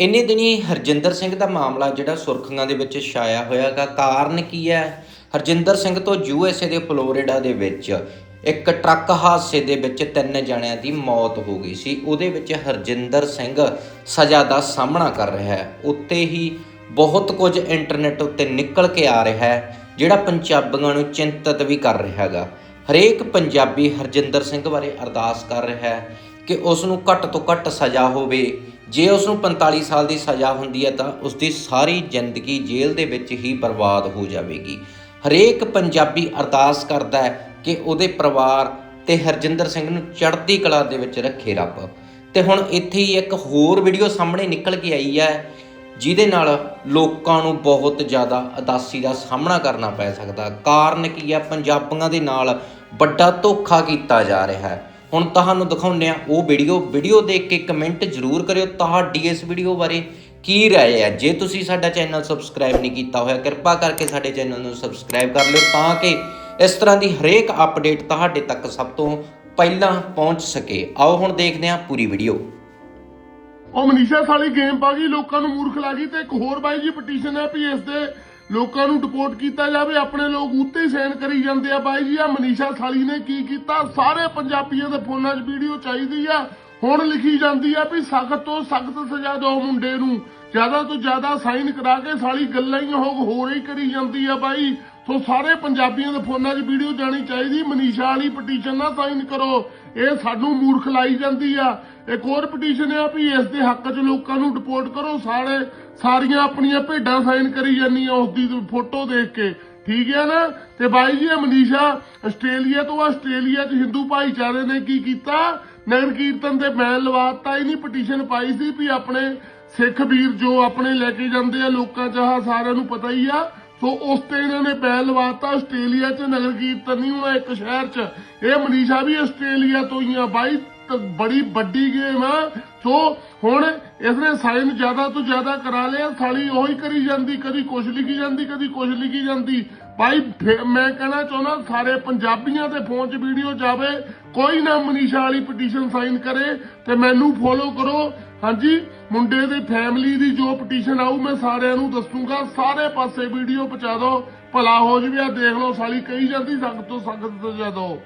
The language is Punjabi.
ਇੰਨੇ ਦਿਨੀ ਹਰਜਿੰਦਰ ਸਿੰਘ ਦਾ ਮਾਮਲਾ ਜਿਹੜਾ ਸੁਰਖੀਆਂ ਦੇ ਵਿੱਚ ਛਾਇਆ ਹੋਇਆਗਾ, ਕਾਰਨ ਕੀ ਹੈ? ਹਰਜਿੰਦਰ ਸਿੰਘ ਤੋਂ ਯੂ ਐੱਸ ਏ ਦੇ ਫਲੋਰੀਡਾ ਦੇ ਵਿੱਚ ਇੱਕ ਟਰੱਕ ਹਾਦਸੇ ਦੇ ਵਿੱਚ ਤਿੰਨ ਜਣਿਆਂ ਦੀ ਮੌਤ ਹੋ ਗਈ ਸੀ। ਉਹਦੇ ਵਿੱਚ ਹਰਜਿੰਦਰ ਸਿੰਘ ਸਜ਼ਾ ਦਾ ਸਾਹਮਣਾ ਕਰ ਰਿਹਾ ਹੈ। ਉੱਤੇ ਹੀ ਬਹੁਤ ਕੁਝ ਇੰਟਰਨੈਟ ਉੱਤੇ ਨਿਕਲ ਕੇ ਆ ਰਿਹਾ ਹੈ, ਜਿਹੜਾ ਪੰਜਾਬੀਆਂ ਨੂੰ ਚਿੰਤਤ ਵੀ ਕਰ ਰਿਹਾ ਹੈਗਾ। ਹਰੇਕ ਪੰਜਾਬੀ ਹਰਜਿੰਦਰ ਸਿੰਘ ਬਾਰੇ ਅਰਦਾਸ ਕਰ ਰਿਹਾ ਹੈ ਕਿ ਉਸ ਨੂੰ ਘੱਟ ਤੋਂ ਘੱਟ ਸਜ਼ਾ ਹੋਵੇ। ਜੇ ਉਸ ਨੂੰ 45 ਸਾਲ ਦੀ ਸਜ਼ਾ ਹੁੰਦੀ ਹੈ ਤਾਂ ਉਸ ਦੀ ਸਾਰੀ ਜ਼ਿੰਦਗੀ ਜੇਲ੍ਹ ਦੇ ਵਿੱਚ ਹੀ ਬਰਬਾਦ ਹੋ ਜਾਵੇਗੀ। ਹਰੇਕ ਪੰਜਾਬੀ ਅਰਦਾਸ ਕਰਦਾ ਹੈ ਕਿ ਉਹਦੇ ਪਰਿਵਾਰ ਤੇ ਹਰਜਿੰਦਰ ਸਿੰਘ ਨੂੰ ਚੜ੍ਹਦੀ ਕਲਾ ਦੇ ਵਿੱਚ ਰੱਖੇ ਰੱਬ। ਤੇ ਹੁਣ ਇੱਥੇ ਹੀ ਇੱਕ ਹੋਰ ਵੀਡੀਓ ਸਾਹਮਣੇ ਨਿਕਲ ਕੇ ਆਈ ਹੈ, ਜਿਹਦੇ ਨਾਲ ਲੋਕਾਂ ਨੂੰ ਬਹੁਤ ਜ਼ਿਆਦਾ ਉਦਾਸੀ ਦਾ ਸਾਹਮਣਾ ਕਰਨਾ ਪੈ ਸਕਦਾ। ਕਾਰਨ ਕੀ ਹੈ? ਪੰਜਾਬੀਆਂ ਦੇ ਨਾਲ ਵੱਡਾ ਧੋਖਾ ਕੀਤਾ ਜਾ ਰਿਹਾ ਹੈ। ਹੁਣ ਤੁਹਾਨੂੰ ਦਿਖਾਉਂਦੇ ਆ ਉਹ ਵੀਡੀਓ ਵੀਡੀਓ ਦੇਖ ਕੇ ਕਮੈਂਟ ਜ਼ਰੂਰ ਕਰਿਓ ਤੁਹਾਡੀ ਇਸ ਵੀਡੀਓ ਬਾਰੇ ਕੀ ਰਾਏ ਹੈ। ਜੇ ਤੁਸੀਂ ਸਾਡਾ ਚੈਨਲ ਸਬਸਕ੍ਰਾਈਬ ਨਹੀਂ ਕੀਤਾ ਹੋਇਆ, ਕਿਰਪਾ ਕਰਕੇ ਸਾਡੇ ਚੈਨਲ ਨੂੰ ਸਬਸਕ੍ਰਾਈਬ ਕਰ ਲਿਓ ਤਾਂ ਕਿ ਇਸ ਤਰ੍ਹਾਂ ਦੀ ਹਰੇਕ ਅਪਡੇਟ ਤੁਹਾਡੇ ਤੱਕ ਸਭ ਤੋਂ ਪਹਿਲਾਂ ਪਹੁੰਚ ਸਕੇ। ਆਓ ਹੁਣ ਦੇਖਦੇ ਹਾਂ ਪੂਰੀ ਵੀਡੀਓ ਉਹ ਮਨੀਸ਼ਾ ਸਾਲੀ ਗੇਮ ਪਾ ਗਈ, ਲੋਕਾਂ ਨੂੰ ਮੂਰਖ ਲਾ ਗਈ ਤੇ ਇੱਕ ਹੋਰ ਬਾਈ ਜੀ ਪਟੀਸ਼ਨ ਹੈ ਵੀ ਇਸ ਦੇ ਲੋਕਾਂ ਨੂੰ ਡਿਪੋਰਟ ਕੀਤਾ ਜਾਵੇ, ਆਪਣੇ ਲੋਕ ਉੱਤੇ ਹੀ ਸਾਈਨ ਕਰੀ ਜਾਂਦੇ ਆ ਬਾਈ ਜੀ। ਆ ਮਨੀਸ਼ਾ ਸਾਲੀ ਨੇ ਕੀ ਕੀਤਾ? ਸਾਰੇ ਪੰਜਾਬੀਆਂ ਦੇ ਫੋਨਾਂ 'ਚ ਵੀਡੀਓ ਚਾਹੀਦੀ ਆ। ਹੁਣ ਲਿਖੀ ਜਾਂਦੀ ਆ ਵੀ ਸਖਤ ਤੋਂ ਸਖਤ ਸਜ਼ਾ ਦਿਓ ਮੁੰਡੇ ਨੂੰ। ਜ਼ਿਆਦਾ ਤੋਂ ਜ਼ਿਆਦਾ ਸਾਈਨ ਕਰਾ ਕੇ ਸਾਲੀ ਗੱਲਾਂ ਹੀ ਹੋ ਹੋਰ ਹੀ ਕਰੀ ਜਾਂਦੀ ਆ ਬਾਈ। ਸੋ ਸਾਰੇ ਪੰਜਾਬੀਆਂ ਦੇ ਫੋਨਾਂ 'ਚ ਵੀਡੀਓ ਜਾਣੀ ਚਾਹੀਦੀ, ਮਨੀਸ਼ਾ ਵਾਲੀ ਪਟੀਸ਼ਨ ਨਾ ਸਾਈਨ ਕਰੋ। ਇਹ ਸਾਨੂੰ ਮੂਰਖ ਲਾਈ ਜਾਂਦੀ ਆ। ਇੱਕ ਹੋਰ ਪਟੀਸ਼ਨ ਆ ਵੀ ਇਸ ਦੇ ਹੱਕ 'ਚ ਲੋਕਾਂ ਨੂੰ ਰਿਪੋਰਟ ਕਰੋ। ਸਾਰੇ, ਸਾਰੀਆਂ ਆਪਣੀਆਂ ਭੇਡਾਂ ਸਾਈਨ ਕਰੀ ਜਾਂਦੀਆਂ ਉਸ ਦੀ ਫੋਟੋ ਦੇਖ ਕੇ। ਠੀਕ ਹੈ ਨਾ? ਤੇ ਬਾਈ ਜੀ, ਇਹ ਮਨੀਸ਼ਾ ਆਸਟ੍ਰੇਲੀਆ ਤੋਂ ਆਸਟ੍ਰੇਲੀਆ 'ਚ ਹਿੰਦੂ ਭਾਈਚਾਰੇ ਨੇ ਕੀ ਕੀਤਾ? ਨਗਰ ਕੀਰਤਨ ਤੇ ਬੈਨ ਲਵਾਤਾ। ਇਹਨੀ ਪਟੀਸ਼ਨ ਪਾਈ ਸੀ ਵੀ ਆਪਣੇ ਸਿੱਖ ਵੀਰ ਜੋ ਆਪਣੇ ਲੈ ਕੇ ਜਾਂਦੇ ਆ ਲੋਕਾਂ 'ਚ, ਆਹ ਸਾਰਿਆਂ ਨੂੰ ਪਤਾ ਹੀ ਆ। ਸੋ ਉਸ ਤੇ ਇਹਨਾਂ ਨੇ ਬੈਨ ਲਵਾਤਾ, ਆਸਟ੍ਰੇਲੀਆ 'ਚ ਨਗਰ ਕੀਰਤਨ ਨਹੀਂ ਹੋਣਾ ਇੱਕ ਸ਼ਹਿਰ 'ਚ। ਇਹ ਮਨੀਸ਼ਾ ਵੀ ਆਸਟ੍ਰੇਲੀਆ ਤੋਂ ਹੀ ਆ ਬਾਈ ਬੜੀ ਵੱਡੀ ਗੇਮ ਆ। ਸੋ ਹੁਣ ਇਸਨੇ ਸਾਈਨ ਜ਼ਿਆਦਾ ਤੋਂ ਜ਼ਿਆਦਾ ਕਰਾ ਲਿਆ, ਸਾਲੀ ਉਹੀ ਕਰੀ ਜਾਂਦੀ, ਕਦੀ ਕੁਛ ਲਿਖੀ ਜਾਂਦੀ, ਕਦੀ ਕੁਛ ਲਿਖੀ ਜਾਂਦੀ। ਭਾਈ ਮੈਂ ਕਹਿਣਾ ਚਾਹੁੰਦਾ ਸਾਰੇ ਪੰਜਾਬੀਆਂ ਦੇ ਫੋਨ 'ਚ ਵੀਡੀਓ ਜਾਵੇ, ਕੋਈ ਨਾ ਮਨੀਸ਼ਾ ਵਾਲੀ ਪਟੀਸ਼ਨ ਸਾਈਨ ਕਰੇ, ਤੇ ਮੈਨੂੰ ਫੋਲੋ ਕਰੋ। ਹਾਂਜੀ, ਮੁੰਡੇ ਦੇ ਫੈਮਿਲੀ ਦੀ ਜੋ ਪਟੀਸ਼ਨ ਆਊ, ਮੈਂ ਸਾਰਿਆਂ ਨੂੰ ਦੱਸੂਗਾ। ਸਾਰੇ ਪਾਸੇ ਵੀਡੀਓ ਪਹੁੰਚਾ ਦਿਓ। ਭਲਾ ਹੋ ਜਵੇ ਆ ਦੇਖ ਲਓ, ਸਾਲੀ ਕਹੀ ਜਾਂਦੀ, ਸੰਗਤ ਤੋਂ ਸੰਗਤ ਸਜ਼ਾ ਦਿਓ